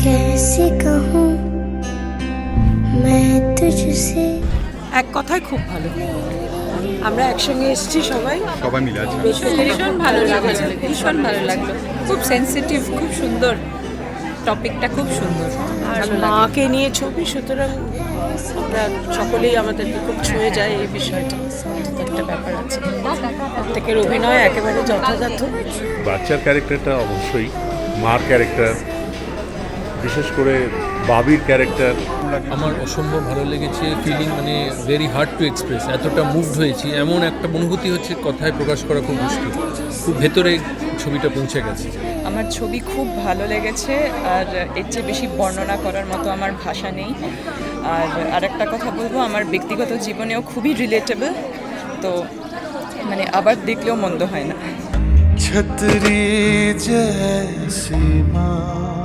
कैसे कहूँ मैं तुझसे এক কথায় খুব ভালো আমরা একসঙ্গে এসেছি সবাই সবাই মিলে আছে ভীষণ ভালো লাগছে ভীষণ ভালো লাগলো খুব সেনসিটিভ খুব সুন্দর টপিকটা খুব সুন্দর আর মাকে নিয়ে ছবি সুতরাং আমরা সকলেই আমাদেরকে খুব ছুঁয়ে যায় এই বিষয়টা একটা ব্যাপার আছে প্রত্যেকের অভিনয় একেবারে যথাযথ বাচ্চার ক্যারেক্টারটা অবশ্যই মার ক্যারেক্টার বিশেষ করে বাবির ক্যারেক্টার আমার অসম্ভব ভালো লেগেছে ফিলিং মানে ভেরি হার্ড টু এক্সপ্রেস এতটা মুভড হয়েছি এমন একটা অনুভূতি হচ্ছে কথায় প্রকাশ করা খুব মুশকিল খুব ভেতরে ছবিটা পৌঁছে গেছে আমার ছবি খুব ভালো লেগেছে আর এর চেয়ে বেশি বর্ণনা করার মতো আমার ভাষা নেই আর আরেকটা কথা বলবো আমার ব্যক্তিগত জীবনেও খুবই রিলেটেবল তো মানে আবার দেখলেও মন্দ হয় না छतरी जैसी माँ